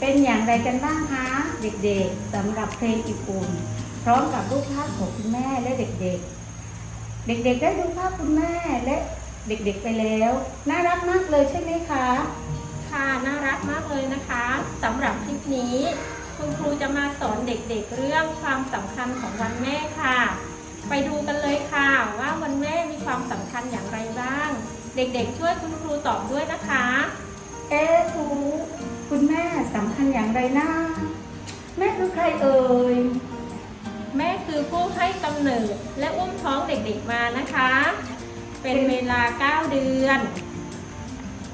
เป็นอย่างไรกันบ้างคะเด็กๆสำหรับเพลงญี่ปุ่นพร้อมกับรูปภาพของคุณแม่และเด็กๆ เด็กๆ ได้ดูภาพคุณแม่และเด็กๆไปแล้ว น่ารักมากเลยใช่ไหมคะ ค่ะน่ารักมากเลยนะคะสำหรับคลิปนี้ คุณครูจะมาสอนเด็กๆ เรื่องความสำคัญของวันแม่ค่ะ ไปดูกันเลยค่ะว่าวันแม่มีความสำคัญอย่างไรบ้าง เด็กๆ ช่วยคุณครูตอบด้วยนะคะ เอ๊ะครู คุณแม่สำคัญอย่างไรนะแม่คือใครเอ่ย แม่คือผู้ให้กำเนิดและอุ้มท้องเด็กๆมานะคะ เป็นเวลา 9 เดือน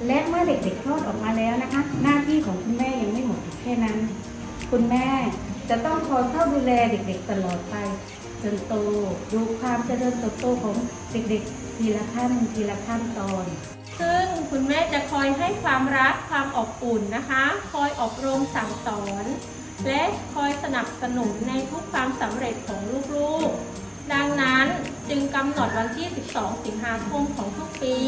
และเมื่อเด็กๆคลอดออกมาแล้วนะคะ หน้าที่ของคุณแม่ยังไม่หมดแค่นั้น คุณแม่จะต้องคอยเข้าดูแลเด็กๆตลอดไป จนโตดูความเจริญเติบโตของเด็กๆ ทีละขั้นทีละขั้นตอนซึ่ง คุณแม่จะคอยให้ความรักความอบอุ่นนะคะ คอยอบรมสั่งสอน และคอยสนับสนุนในทุกความสำเร็จของลูกๆ ดังนั้นจึงกำหนดวันที่ 12 สิงหาคมของทุกปี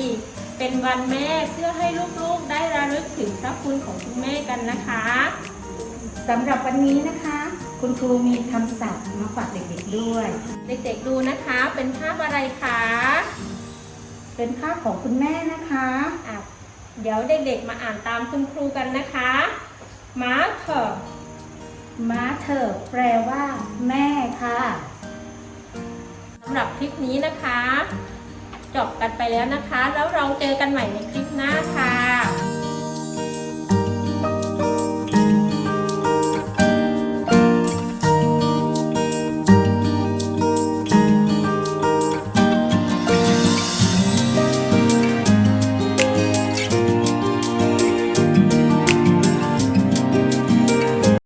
เป็นวันแม่เพื่อให้ลูกๆได้ระลึกถึงพระคุณของคุณแม่กันนะคะสำหรับวันนี้นะคะ คุณครูมีคำศัพท์มาฝากเด็กๆด้วย เด็กๆดูนะคะเป็นภาพอะไรคะ เป็นภาพของคุณแม่นะคะอะเดี๋ยวเด็กๆมาอ่านตามคุณครูกันนะคะมาเถอะมาเธอแปลว่า แม่ค่ะสำหรับคลิปนี้นะคะ จบกันไปแล้วนะคะ แล้วเราเจอกันใหม่ในคลิปหน้าค่ะ